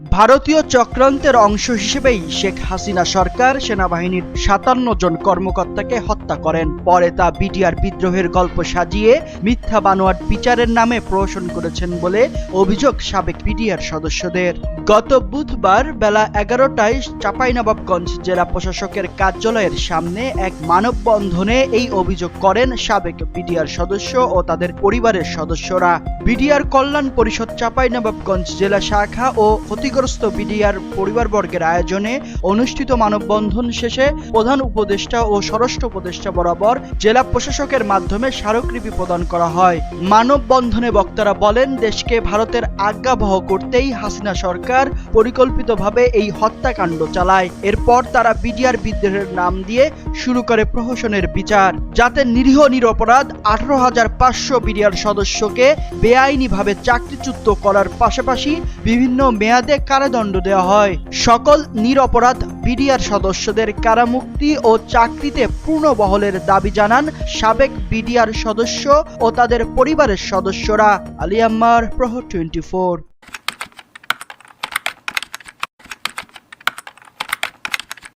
ভারতীয় চক্রান্তের অংশ হিসেবেই শেখ হাসিনা সরকার সেনাবাহিনীর সাতান্ন জন কর্মকর্তাকে হত্যা করেন। পরে তা বিডিআর বিদ্রোহের গল্প সাজিয়ে মিথ্যা বানোয়াট বিচারের নামে প্রহসন করেছেন বলে অভিযোগ সাবেক বিডিআর সদস্যদের। গত বুধবার বেলা এগারোটায় চাঁপাইনবাবগঞ্জ জেলা প্রশাসকের কার্যালয়ের সামনে এক মানববন্ধনে এই অভিযোগ করেন সাবেক বিডিআর সদস্য ও তাদের পরিবারের সদস্যরা। বিডিআর কল্যাণ পরিষদ চাঁপাইনবাবগঞ্জ জেলা শাখা ও ক্ষতিগ্রস্ত বিডিআর পরিবারবর্গের আয়োজনে অনুষ্ঠিত মানববন্ধন শেষে প্রধান উপদেষ্টা ও স্বরাষ্ট্র উপদেষ্টা বরাবর জেলা প্রশাসকের মাধ্যমে স্মারকলিপি প্রদান করা হয়। মানববন্ধনে বক্তারা বলেন, দেশকে ভারতের আজ্ঞাবহ করতেই হাসিনা সরকার পরিকল্পিতভাবে এই হত্যাকাণ্ড চালায়। এরপর তারা বিডিআর বিদ্রোহের নাম দিয়ে শুরু করে প্রহসনের বিচার, যাতে নিরীহ নিরপরাধ আঠারো হাজার পাঁচশো বিডিআর সদস্যকে বেআইনিভাবে চাকরিচ্যুত করার পাশাপাশি বিভিন্ন মেয়াদে কারাদণ্ড দেওয়া হয়। সকল নিরপরাধ বিডিআর সদস্যদের কারামুক্তি ও চাকরিতে পূর্ণ বহলের দাবি জানান সাবেক বিডিআর সদস্য ও তাদের পরিবারের সদস্যরা। আলিয়াম্মার প্রহর টোয়েন্টি